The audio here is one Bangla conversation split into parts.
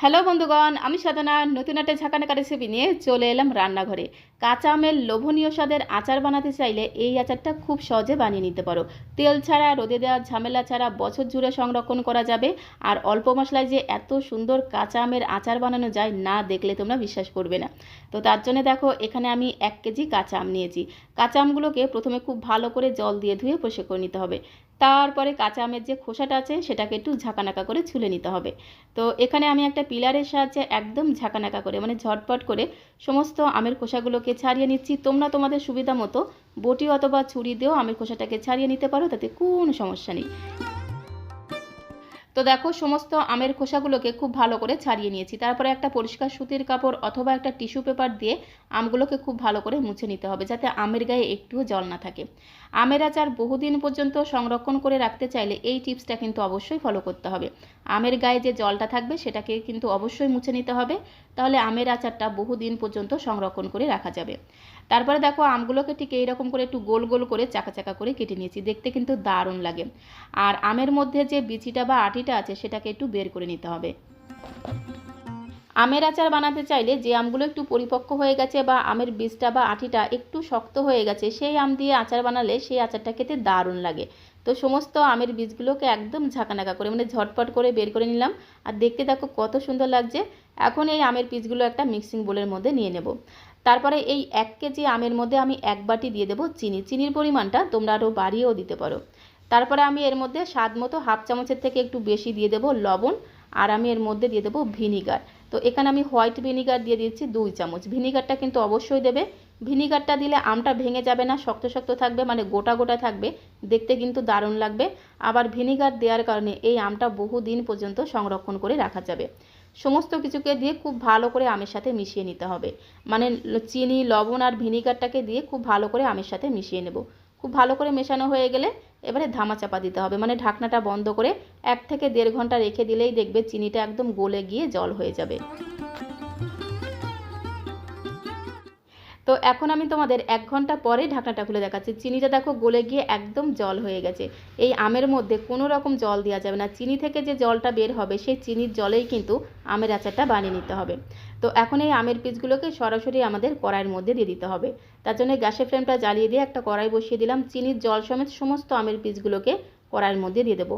হ্যালো বন্ধুগণ, আমি সাধনা। নতুন একটা ঝাঁকানাকা রেসিপি নিয়ে চলে এলাম রান্নাঘরে। কাঁচা আমের লোভনীয় স্বাদের আচার বানাতে চাইলে এই আচারটা খুব সহজে বানিয়ে নিতে পারো। তেল ছাড়া, রোদে দেওয়ার ঝামেলা ছাড়া বছর জুড়ে সংরক্ষণ করা যাবে। আর অল্প মশলায় যে এত সুন্দর কাঁচা আমের আচার বানানো যায়, না দেখলে তোমরা বিশ্বাস করবে না। তো তার জন্য দেখো, এখানে আমি এক কেজি কাঁচা আম নিয়েছি। কাঁচা আমগুলোকে প্রথমে খুব ভালো করে জল দিয়ে ধুয়ে করে নিতে হবে। তারপরে কাঁচা আমের যে খোসাটা আছে সেটাকে একটু ঝাঁকানাকা করে ছুলে নিতে হবে। তো এখানে আমি একটা পিলারের সাহায্যে একদম ঝাঁকানাকা করে মানে ঝটপট করে সমস্ত আমের খোসাগুলোকে ছাড়িয়ে নিচ্ছি। তোমরা তোমাদের সুবিধা মতো বটি অথবা ছুরি দিয়েও আমের খোসাটাকে ছাড়িয়ে নিতে পারো, তাতে কোনো সমস্যা নেই। তো দেখো, সমস্ত আমের খোসাগুলোকে খুব ভালো করে ছাড়িয়ে নিয়েছি। তারপরে একটা পরিষ্কার সুতির কাপড় অথবা একটা টিস্যু পেপার দিয়ে আমগুলোকে খুব ভালো করে মুছে নিতে হবে, যাতে আমের গায়ে একটুও জল না থাকে। আমের আচার বহুদিন পর্যন্ত সংরক্ষণ করে রাখতে চাইলে এই টিপসটা কিন্তু অবশ্যই ফলো করতে হবে। আমের গায়ে যে জলটা থাকবে সেটাকে কিন্তু অবশ্যই মুছে নিতে হবে, তাহলে আমের আচারটা বহুদিন পর্যন্ত সংরক্ষণ করে রাখা যাবে। তারপরে দেখো আমগুলোকে ঠিক এইরকম করে একটু গোল গোল করে চাকা চাকা করে কেটে নিয়েছি। দেখতে কিন্তু দারুণ লাগে। আর আমের মধ্যে যে বিচিটা বা আটিটা আছে, সেটাকে একটু বের করে নিতে হবে। আমের আচার বানাতে চাইলে যে আমগুলো একটু পরিপক্ক হয়ে গেছে বা আমের বীজটা বা আটিটা একটু শক্ত হয়ে গেছে, সেই আম দিয়ে আচার বানালে সেই আচারটা খেতে দারুণ লাগে। তো সমস্ত আমের বীজগুলোকে একদম ঝাঁকানাকা করে মানে ঝটপট করে বের করে নিলাম। আর দেখতে দেখো কত সুন্দর লাগছে। এখন এই আমের পিসগুলো একটা মিক্সিং বোলের মধ্যে নিয়ে নেব। তারপরে এই এক কেজি আমের মধ্যে আমি এক বাটি দিয়ে দেবো চিনি। চিনির পরিমাণটা তোমরা আরও বাড়িয়েও দিতে পারো। তারপরে আমি এর মধ্যে স্বাদ মতো হাফ চামচের থেকে একটু বেশি দিয়ে দেবো লবণ। আর আমি এর মধ্যে দিয়ে দেবো ভিনিগার। তো এখানে আমি হোয়াইট ভিনিগার দিয়ে দিচ্ছি দুই চামচ। ভিনিগারটা কিন্তু অবশ্যই দেবে। ভিনিগারটা দিলে আমটা ভেঙে যাবে না, শক্ত শক্ত থাকবে মানে গোটা গোটা থাকবে, দেখতে কিন্তু দারুণ লাগবে। আবার ভিনিগার দেওয়ার কারণে এই আমটা বহু দিন পর্যন্ত সংরক্ষণ করে রাখা যাবে। সমস্ত কিছুকে দিয়ে খুব ভালো করে আমের সাথে মিশিয়ে নিতে হবে। মানে চিনি, লবণ আর ভিনিগারটাকে দিয়ে খুব ভালো করে আমের সাথে মিশিয়ে নেব। খুব ভালো করে মেশানো হয়ে গেলে এবারে ধামা চাপা দিতে হবে। মানে ঢাকনাটা বন্ধ করে এক থেকে দেড় ঘণ্টা রেখে দিলেই দেখবে চিনিটা একদম গলে গিয়ে জল হয়ে যাবে। তো এখন আমি তোমাদের এক ঘণ্টা পরে ঢাকনাটা খুলে দেখাচ্ছি। চিনিটা দেখো গলে গিয়ে একদম জল হয়ে গেছে। এই আমের মধ্যে কোনো রকম জল দেওয়া যাবে না। চিনি থেকে যে জলটা বের হবে, সেই চিনির জলেই কিন্তু আমের আচারটা বানিয়ে নিতে হবে। তো এখন এই আমের পিসগুলোকে সরাসরি আমাদের কড়াইয়ের মধ্যে দিয়ে দিতে হবে। তার জন্য গ্যাসের ফ্লেমটা জ্বালিয়ে দিয়ে একটা কড়াই বসিয়ে দিলাম। চিনির জল সমেত সমস্ত আমের পিসগুলোকে কড়াইয়ের মধ্যে দিয়ে দেবো।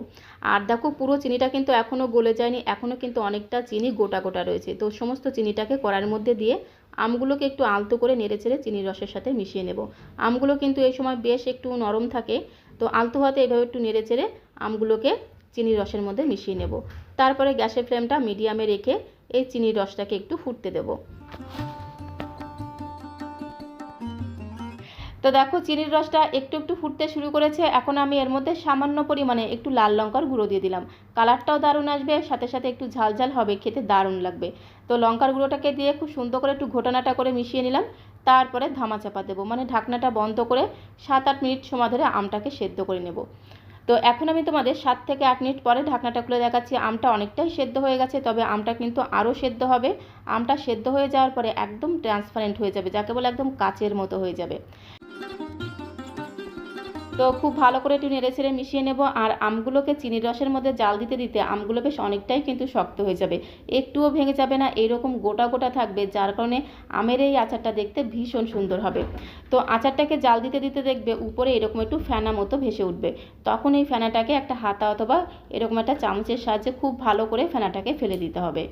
আর দেখো পুরো চিনিটা কিন্তু এখনও গলে যায়নি। এখনও কিন্তু অনেকটা চিনি গোটা গোটা রয়েছে। তো সমস্ত চিনিটাকে কড়াইয়ের মধ্যে দিয়ে আমগুলোকে একটু আলতো করে নেড়ে চেড়ে চিনির রসের সাথে মিশিয়ে নেব। আমগুলো কিন্তু এই সময় বেশ একটু নরম থাকে, তো আলতো হাতে এভাবে একটু নেড়ে চেড়ে আমগুলোকে চিনির রসের মধ্যে মিশিয়ে নেব। তারপরে গ্যাসের ফ্লেমটা মিডিয়ামে রেখে এই চিনির রসটাকে একটু ফুটতে দেবো। তো দেখো, চিনির রসটা একটু একটু ফুটতে শুরু করেছে। এখন আমি এর মধ্যে সামান্য পরিমাণে একটু লাল লঙ্কার গুঁড়ো দিয়ে দিলাম। কালারটাও দারুণ আসবে, সাথে সাথে একটু ঝাল ঝাল হবে, খেতে দারুণ লাগবে। তো লঙ্কার গুঁড়োটাকে দিয়ে খুব সুন্দর করে একটু ঘোটানাটা করে মিশিয়ে নিলাম। তারপরে ধামা চাপা দেবো মানে ঢাকনাটা বন্ধ করে সাত আট মিনিট সময় ধরে আমটাকে সেদ্ধ করে নেব। তো এখন আমি তোমাদের সাত থেকে আট মিনিট পরে ঢাকনাটা খুলে দেখাচ্ছি। আমটা অনেকটাই সেদ্ধ হয়ে গেছে, তবে আমটা কিন্তু আরও সেদ্ধ হবে। আমটা সেদ্ধ হয়ে যাওয়ার পরে একদম ট্রান্সপারেন্ট হয়ে যাবে, যাকে বলে একদম কাচের মতো হয়ে যাবে। তো খুব ভালো করে একটু নেড়ে ছেড়ে মিশিয়ে নেব। আর আমগুলোকে চিনির রসের মধ্যে জাল দিতে দিতে আমগুলো বেশ অনেকটাই কিন্তু শক্ত হয়ে যাবে। একটুও ভেঙে যাবে না, এরকম গোটা গোটা থাকবে, যার কারণে আমের এই আচারটা দেখতে ভীষণ সুন্দর হবে। তো আচারটাকে জাল দিতে দিতে দেখবে উপরে এরকম একটু ফেনা মতো ভেসে উঠবে। তখন এই ফেনাটাকে একটা হাতা অথবা এরকম একটা চামচের সাহায্যে খুব ভালো করে ফেনাটাকে ফেলে দিতে হবে।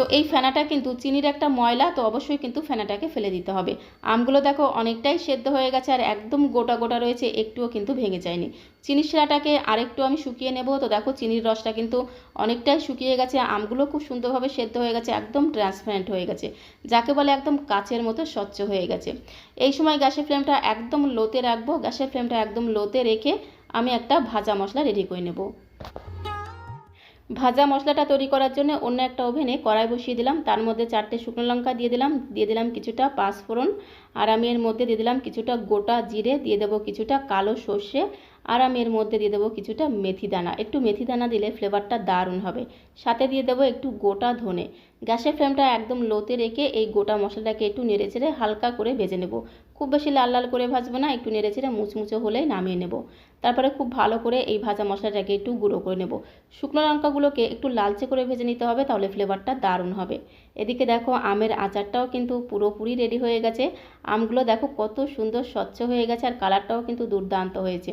তো এই ফেনাটা কিন্তু চিনির একটা ময়লা, তো অবশ্যই কিন্তু ফেনাটাকে ফেলে দিতে হবে। আমগুলো দেখো অনেকটাই সেদ্ধ হয়ে গেছে আর একদম গোটা গোটা রয়েছে, একটুও কিন্তু ভেঙে যায়নি। চিনির শিরাটাকে আরেকটু আমি শুকিয়ে নেব, তো দেখো চিনির রসটা কিন্তু অনেকটাই শুকিয়ে গেছে, আমগুলো খুব সুন্দরভাবে সেদ্ধ হয়ে গেছে, একদম ট্রান্সপারেন্ট হয়ে গেছে, যাকে বলে একদম কাচের মতো স্বচ্ছ হয়ে গেছে। এই সময় গ্যাসের ফ্লেমটা একদম লোতে রাখব, গ্যাসের ফ্লেমটা একদম লোতে রেখে আমি একটা ভাজা মশলা রেডি করে নেব। ভাজা মশলাটা তৈরি করার জন্য অন্য একটা ওভেনে কড়াই বসিয়ে দিলাম। তার মধ্যে চারটে শুকনো লঙ্কা দিয়ে দিলাম। দিয়ে দিলাম কিছুটা পাঁচফোড়ন। আর আমি এর মধ্যে দিয়ে দিলাম কিছুটা গোটা জিরে। দিয়ে দেবো কিছুটা কালো সর্ষে। আর আমি এর মধ্যে দিয়ে দেবো কিছুটা মেথি দানা। একটু মেথি দানা দিলে ফ্লেভারটা দারুণ হবে। সাথে দিয়ে দেবো একটু গোটা ধনে। গ্যাসের ফ্লেমটা একদম লোতে রেখে এই গোটা মশলাটাকে একটু নেড়ে চেড়ে হালকা করে ভেজে নেব। খুব বেশি লাল লাল করে ভাজবো না, একটু নেড়ে চেড়ে মুচমুচে হলেই নামিয়ে নেব। তারপরে খুব ভালো করে এই ভাজা মশলাটাকে একটু গুঁড়ো করে নেব। শুকনো লঙ্কাগুলোকে একটু লালচে করে ভেজে নিতে হবে, তাহলে ফ্লেভারটা দারুণ হবে। এদিকে দেখো আমের আচারটাও কিন্তু পুরোপুরি রেডি হয়ে গেছে। আমগুলো দেখো কত সুন্দর স্বচ্ছ হয়ে গেছে আর কালারটাও কিন্তু দুর্দান্ত হয়েছে।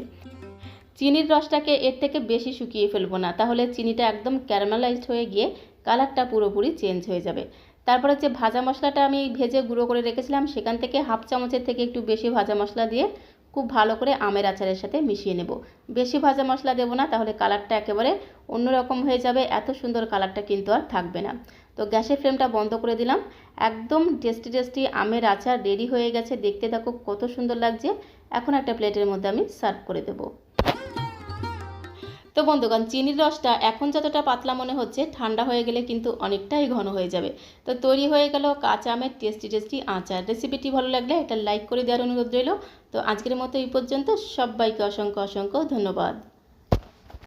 চিনির রসটাকে এর থেকে বেশি শুকিয়ে ফেলব না, তাহলে চিনিটা একদম ক্যারামেলাইজড হয়ে গিয়ে কালারটা পুরোপুরি চেঞ্জ হয়ে যাবে। তারপরে যে ভাজা মশলাটা আমি ভেজে গুঁড়ো করে রেখেছিলাম, সেখান থেকে হাফ চামচের থেকে একটু বেশি ভাজা মশলা দিয়ে খুব ভালো করে আমের আচারের সাথে মিশিয়ে নেব। বেশি ভাজা মশলা দেবো না, তাহলে কালারটা একেবারে অন্যরকম হয়ে যাবে, এত সুন্দর কালারটা কিন্তু আর থাকবে না। তো গ্যাসের ফ্লেমটা বন্ধ করে দিলাম। একদম টেস্টি টেস্টি আমের আচার রেডি হয়ে গেছে, দেখতে দেখো কত সুন্দর লাগছে। এখন একটা প্লেটের মধ্যে আমি সার্ভ করে দেবো। তো বন্ধুগণ, চিনির রসটা এখন যতটা পাতলা মনে হচ্ছে, ঠান্ডা হয়ে গেলে কিন্তু অনেকটাই ঘন হয়ে যাবে। তো তৈরি হয়ে গেল কাঁচা আমের টেস্টি টেস্টি আচার। রেসিপিটি ভালো লাগলে এটা লাইক করে দেওয়ার অনুরোধ রইল। তো আজকের মতো এই পর্যন্ত। সবাইকে অসংখ্য অসংখ্য ধন্যবাদ।